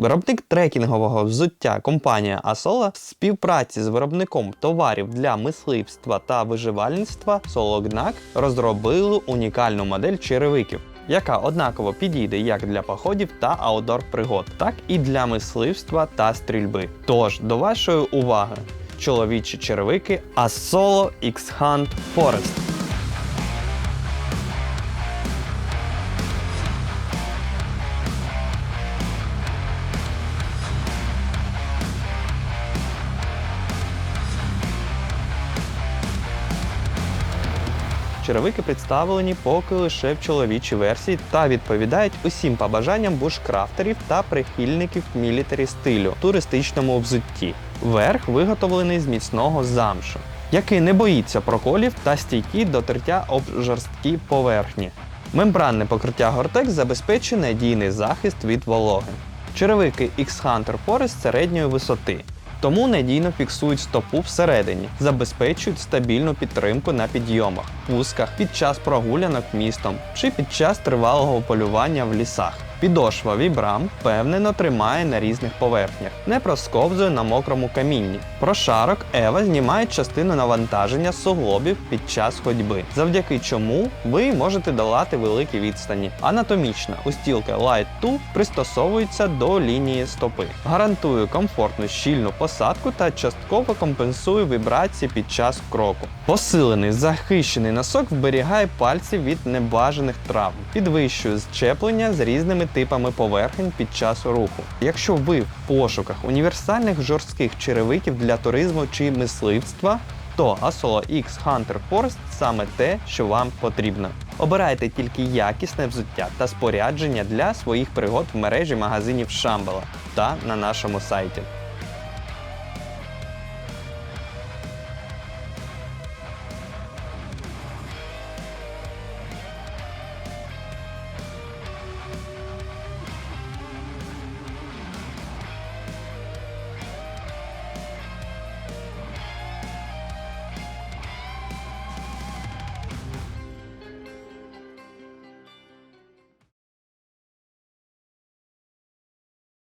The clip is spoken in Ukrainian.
Виробник трекінгового взуття компанія Asola в співпраці з виробником товарів для мисливства та виживальництва Solognac розробили унікальну модель черевиків. Яка однаково підійде як для походів та аудор пригод, так і для мисливства та стрільби. Тож до вашої уваги чоловічі черевики Asolo X-Hunt Forest. Черевики представлені поки лише в чоловічій версії та відповідають усім побажанням бушкрафтерів та прихильників мілітарі стилю туристичному взутті. Верх виготовлений з міцного замшу, який не боїться проколів та стійкий до тертя об жорсткі поверхні. Мембранне покриття Gore-Tex забезпечує надійний захист від вологи. Черевики X-Hunter Forest середньої висоти, тому надійно фіксують стопу всередині, забезпечують стабільну підтримку на підйомах, пусках, під час прогулянок містом чи під час тривалого полювання в лісах. Підошва вібрам впевнено тримає на різних поверхнях, не просковзує на мокрому камінні. Прошарок Ева знімає частину навантаження суглобів під час ходьби, завдяки чому ви можете долати великі відстані. Анатомічна устілка Light 2 пристосовується до лінії стопи, гарантує комфортну щільну посадку та частково компенсує вібрації під час кроку. Посилений захищений носок вберігає пальці від небажаних травм, підвищує зчеплення з різними типами поверхень під час руху. Якщо ви в пошуках універсальних жорстких черевиків для туризму чи мисливства, то Asolo X Hunter Forest саме те, що вам потрібно. Обирайте тільки якісне взуття та спорядження для своїх пригод в мережі магазинів Шамбала та на нашому сайті.